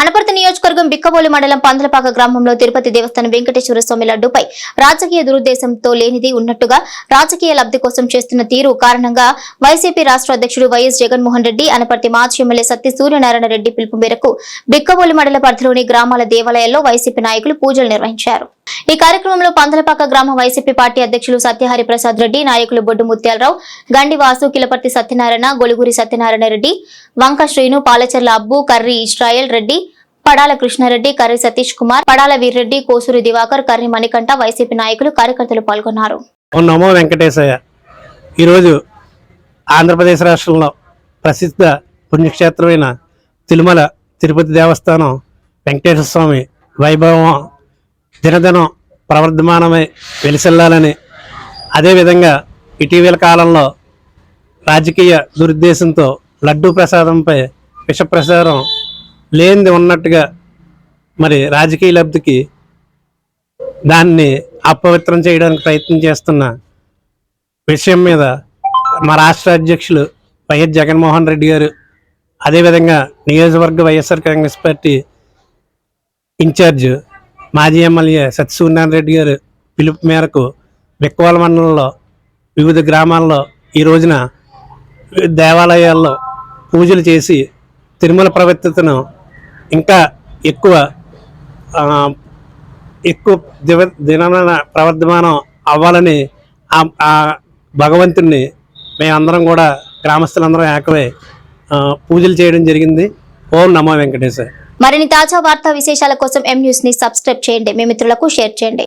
అనపర్తి నియోజకవర్గం బిక్కబోలి మండలం పందలపాక గ్రామంలో తిరుపతి దేవస్థానం వెంకటేశ్వర స్వామి లడ్డుపై రాజకీయ దురుద్దేశంతో లేనిది ఉన్నట్టుగా రాజకీయ లబ్ధి కోసం చేస్తున్న తీరు కారణంగా వైసీపీ రాష్ట్ర అధ్యక్షుడు వైఎస్ జగన్మోహన్ రెడ్డి అనపర్తి మాజీ ఎమ్మెల్యే సత్య సూర్యనారాయణ రెడ్డి పిలుపు మేరకు బిక్కబోలి మండల పరిధిలోని గ్రామాల దేవాలయాల్లో వైసీపీ నాయకులు పూజలు నిర్వహించారు. ఈ కార్యక్రమంలో పందలపాక గ్రామ వైసీపీ పార్టీ అధ్యక్షులు సత్యహరి ప్రసాద్ రెడ్డి నాయకులు బొడ్డు ముత్యాలరావు గండి వాసు కిలపర్తి సత్యనారాయణ గొలుగురి సత్యనారాయణ రెడ్డి వంక శ్రీను పాలచర్ల అబ్బు కర్రి ఇస్రాయల్ రెడ్డి పడాల కృష్ణారెడ్డి కర్రి సతీష్ కుమార్ పడాల వీర్రెడ్డి కోసూరి దివాకర్ కర్రి మణికంఠ వైసీపీ నాయకులు కార్యకర్తలు పాల్గొన్నారు. నమో వెంకటేశయ్య. ఈరోజు ఆంధ్రప్రదేశ్ రాష్ట్రంలో ప్రసిద్ధ పుణ్యక్షేత్రమైన తిరుమల తిరుపతి దేవస్థానం వెంకటేశ్వర స్వామి వైభవం దినదినం ప్రవర్ధమానమై వెలిసిల్లాలని అదేవిధంగా ఇటీవల కాలంలో రాజకీయ దురుద్దేశంతో లడ్డూ ప్రసాదంపై విషప్రసారం లేనిది ఉన్నట్టుగా మరి రాజకీయ లబ్ధికి దాన్ని అపవిత్రం చేయడానికి ప్రయత్నం చేస్తున్న విషయం మీద మా రాష్ట్ర అధ్యక్షులు వైఎస్ జగన్మోహన్ రెడ్డి గారు అదేవిధంగా నియోజకవర్గ వైఎస్ఆర్ కాంగ్రెస్ పార్టీ ఇన్ఛార్జ్ మాజీ ఎమ్మెల్యే సత్యసూర్యనారాయణ రెడ్డి గారు పిలుపు మేరకు బిక్కవాల మండలంలో వివిధ గ్రామాల్లో ఈ రోజున దేవాలయాల్లో పూజలు చేసి తిరుమల ప్రవర్తితను ఇంకా ఎక్కువ ఎక్కువ దివ దినమైన ప్రవర్ధమానం అవ్వాలని ఆ- భగవంతుణ్ణి మేమందరం కూడా గ్రామస్తులందరం ఏకమై పూజలు చేయడం జరిగింది. ఓం నమో వెంకటేశ్వర మరిన్ని తాజా వార్తా విశేషాల కోసం ఎం న్యూస్ని సబ్స్క్రైబ్ చేయండి. మీ మిత్రులకు షేర్ చేయండి.